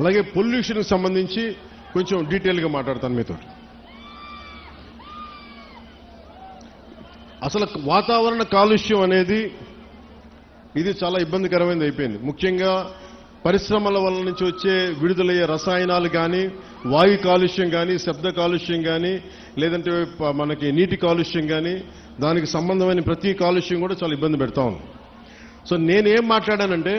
అలాగే పొల్యూషన్కి సంబంధించి కొంచెం డీటెయిల్గా మాట్లాడతాను మీతో. అసలు వాతావరణ కాలుష్యం అనేది ఇది చాలా ఇబ్బందికరమైనది అయిపోయింది. ముఖ్యంగా పరిశ్రమల వల్ల నుంచి వచ్చే విడుదలయ్యే రసాయనాలు కానీ వాయు కాలుష్యం కానీ శబ్ద కాలుష్యం కానీ లేదంటే మనకి నీటి కాలుష్యం కానీ దానికి సంబంధమైన ప్రతి కాలుష్యం కూడా చాలా ఇబ్బంది పెడతా ఉంది. సో నేనేం మాట్లాడానంటే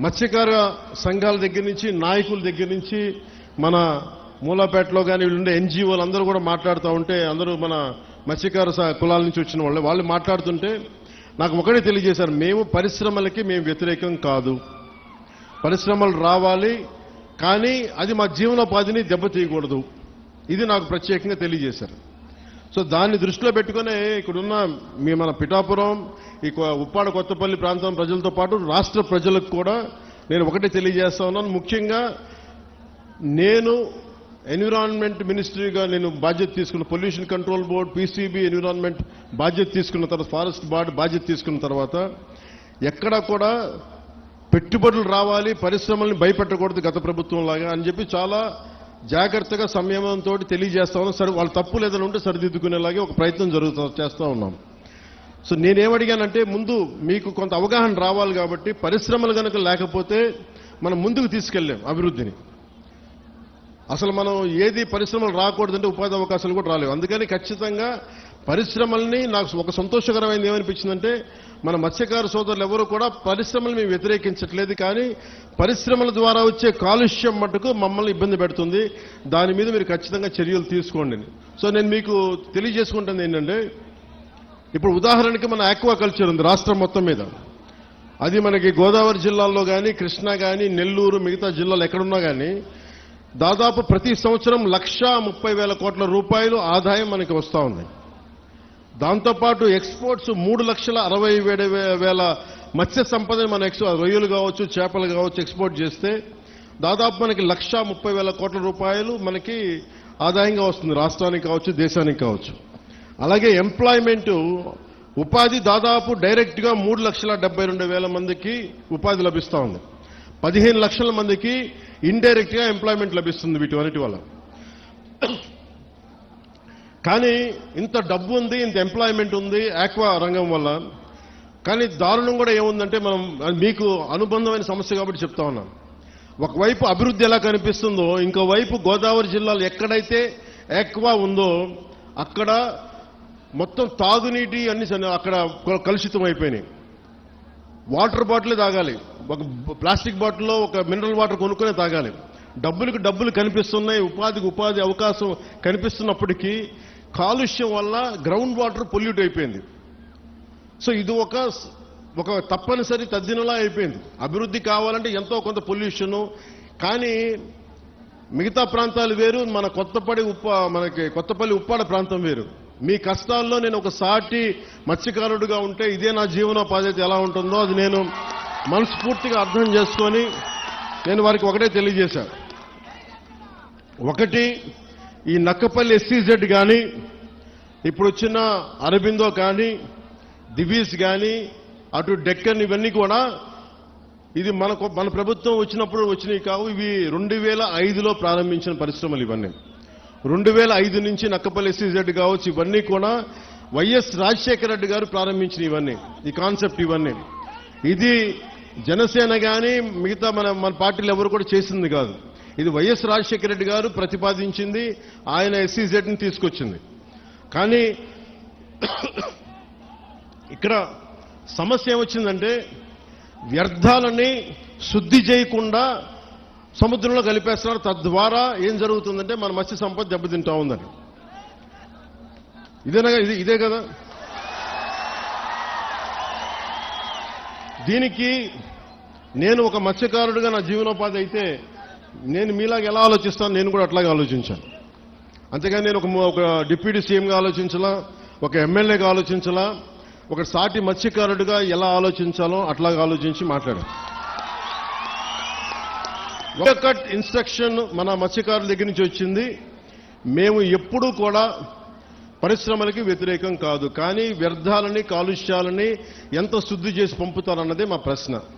మత్స్యకార సంఘాల దగ్గర నుంచి నాయకుల దగ్గర నుంచి మన మూలాపేటలో కానీ వీళ్ళుండే ఎన్జిఓలు అందరూ కూడా మాట్లాడుతూ ఉంటే అందరూ మన మత్స్యకార కులాల నుంచి వచ్చిన వాళ్ళు. వాళ్ళు మాట్లాడుతుంటే నాకు ఒకటే తెలియజేశారు మేము పరిశ్రమలకి మేము వ్యతిరేకం కాదు. పరిశ్రమలు రావాలి కానీ అది మా జీవనోపాధిని దెబ్బతీయకూడదు. ఇది నాకు ప్రత్యేకంగా తెలియజేశారు. సో దాన్ని దృష్టిలో పెట్టుకునే ఇక్కడున్న మీ మన పిఠాపురం ఈ ఉప్పాడ కొత్తపల్లి ప్రాంతం ప్రజలతో పాటు రాష్ట్ర ప్రజలకు కూడా నేను ఒకటే తెలియజేస్తా ఉన్నాను. ముఖ్యంగా నేను ఎన్విరాన్మెంట్ మినిస్ట్రీగా నేను బాధ్యత తీసుకున్న pollution control board PCB environment బాధ్యత తీసుకున్న తర్వాత ఫారెస్ట్ బార్డ్ బాధ్యత తీసుకున్న తర్వాత ఎక్కడా కూడా పెట్టుబడులు రావాలి పరిశ్రమల్ని భయపెట్టకూడదు గత ప్రభుత్వం లాగా అని చెప్పి చాలా జాగ్రత్తగా సంయమంతో తెలియజేస్తా ఉన్నాం. సరే వాళ్ళ తప్పు లేదని ఉంటే సరిదిద్దుకునేలాగే ఒక ప్రయత్నం జరుగుతూ చేస్తూ ఉన్నాం. సో నేనేమడిగానంటే ముందు మీకు కొంత అవగాహన రావాలి కాబట్టి పరిశ్రమలు కనుక లేకపోతే మనం ముందుకు తీసుకెళ్ళాం అభివృద్ధిని. అసలు మనం ఏది పరిశ్రమలు రాకూడదంటే ఉపాధి అవకాశాలు కూడా రాలేవు. అందుకని ఖచ్చితంగా పరిశ్రమల్ని నాకు ఒక సంతోషకరమైనది ఏమనిపించిందంటే మన మత్స్యకార సోదరులు ఎవరు కూడా పరిశ్రమలు మేము వ్యతిరేకించట్లేదు కానీ పరిశ్రమల ద్వారా వచ్చే కాలుష్యం మటుకు మమ్మల్ని ఇబ్బంది పెడుతుంది. దాని మీద మీరు ఖచ్చితంగా చర్యలు తీసుకోండి సో నేను మీకు తెలియజేసుకుంటుంది ఏంటంటే ఇప్పుడు ఉదాహరణకి మన ఆక్వా కల్చర్ ఉంది రాష్ట్రం మొత్తం మీద. అది మనకి గోదావరి జిల్లాల్లో కానీ కృష్ణా కానీ నెల్లూరు మిగతా జిల్లాలు ఎక్కడున్నా కానీ దాదాపు ప్రతి సంవత్సరం లక్షా ముప్పై వేల కోట్ల రూపాయలు ఆదాయం మనకి వస్తూ ఉంది. దాంతోపాటు ఎక్స్పోర్ట్స్ మూడు లక్షల అరవై వేల వేల మత్స్య సంపదని మన ఎక్స్ రొయ్యలు కావచ్చు చేపలు కావచ్చు ఎక్స్పోర్ట్ చేస్తే దాదాపు మనకి లక్ష ముప్పై వేల కోట్ల రూపాయలు మనకి ఆదాయంగా వస్తుంది రాష్ట్రానికి కావచ్చు దేశానికి కావచ్చు. అలాగే ఎంప్లాయ్మెంటు ఉపాధి దాదాపు డైరెక్ట్గా మూడు లక్షల డెబ్బై రెండు వేల మందికి ఉపాధి లభిస్తూ ఉంది. పదిహేను లక్షల మందికి ఇండైరెక్ట్గా ఎంప్లాయ్మెంట్ లభిస్తుంది వీటి అన్నిటి వల్ల. కానీ ఇంత డబ్బు ఉంది ఇంత ఎంప్లాయ్మెంట్ ఉంది ఆక్వా రంగం వల్ల. కానీ దారుణం కూడా ఏముందంటే మనం మీకు అనుబంధమైన సమస్య కాబట్టి చెప్తా ఉన్నాం. ఒకవైపు అభివృద్ధి ఎలా కనిపిస్తుందో ఇంకోవైపు గోదావరి జిల్లాలో ఎక్కడైతే ఆక్వా ఉందో అక్కడ మొత్తం తాగునీటి అన్ని అక్కడ కలుషితం అయిపోయినాయి. వాటర్ బాటిల్ తాగాలి. ఒక ప్లాస్టిక్ బాటిల్లో ఒక మినరల్ వాటర్ కొనుక్కొని తాగాలి. డబ్బులకు డబ్బులు కనిపిస్తున్నాయి ఉపాధికి ఉపాధి అవకాశం కనిపిస్తున్నప్పటికీ కాలుష్యం వల్ల గ్రౌండ్ వాటర్ పొల్యూట్ అయిపోయింది. సో ఇది ఒక ఒక తప్పనిసరి తద్దినలా అయిపోయింది. అభివృద్ధి కావాలంటే ఎంతో కొంత పొల్యూషను కానీ మిగతా ప్రాంతాలు వేరు మన కొత్తపడి ఉప్ప మనకి కొత్తపల్లి ఉప్పాడ ప్రాంతం వేరు. మీ కష్టాల్లో నేను ఒక సాటి మత్స్యకారుడుగా ఉంటే ఇదే నా జీవనోపాధి అయితే ఎలా ఉంటుందో అది నేను మనస్ఫూర్తిగా అర్థం చేసుకొని నేను వారికి ఒకటే తెలియజేశాను ఒకటి ఈ నక్కపల్లి ఎస్సీజెడ్ కానీ ఇప్పుడు వచ్చిన అరబిందో కానీ దివీస్ కానీ అటు డెక్కన్ ఇవన్నీ కూడా ఇది మనకు మన ప్రభుత్వం వచ్చినప్పుడు వచ్చినవి కావు. ఇవి రెండు వేల ఐదులో ప్రారంభించిన పరిశ్రమలు ఇవన్నీ. రెండు వేల ఐదు నుంచి నక్కపల్లి ఎస్సీజెడ్ కావచ్చు ఇవన్నీ కూడా వైఎస్ రాజశేఖర రెడ్డి గారు ప్రారంభించిన ఇవన్నీ ఈ కాన్సెప్ట్ ఇవన్నీ. ఇది జనసేన కానీ మిగతా మన మన పార్టీలు ఎవరు కూడా చేసింది కాదు. ఇది వైఎస్ రాజశేఖర రెడ్డి గారు ప్రతిపాదించింది ఆయన ఎస్సీజెడ్ని తీసుకొచ్చింది. కానీ ఇక్కడ సమస్య ఏమొచ్చిందంటే వ్యర్థాలని శుద్ధి చేయకుండా సముద్రంలో కలిపేస్తున్నారు. తద్వారా ఏం జరుగుతుందంటే మన మత్స్య సంపద దెబ్బతింటా ఉందని ఇదేనా ఇది ఇదే కదా? దీనికి నేను ఒక మత్స్యకారుడిగా నా జీవనోపాధి అయితే నేను మీలాగా ఎలా ఆలోచిస్తాను? నేను కూడా అట్లాగే ఆలోచించాను. అంతేగాని నేను ఒక ఒక డిప్యూటీ సీఎంగా ఆలోచించాలా ఒక ఎమ్మెల్యేగా ఆలోచించాలా ఒక సాటి మత్స్యకారుడిగా ఎలా ఆలోచించాలో అట్లాగా ఆలోచించి మాట్లాడాను. ఒక కట్ ఇన్స్ట్రక్షన్ మన మత్స్యకారుల దగ్గర నుంచి వచ్చింది. మేము ఎప్పుడూ కూడా పరిశ్రమలకి వ్యతిరేకం కాదు. కానీ వ్యర్థాలని కాలుష్యాలని ఎంత శుద్ధి చేసి పంపుతారన్నదే మా ప్రశ్న.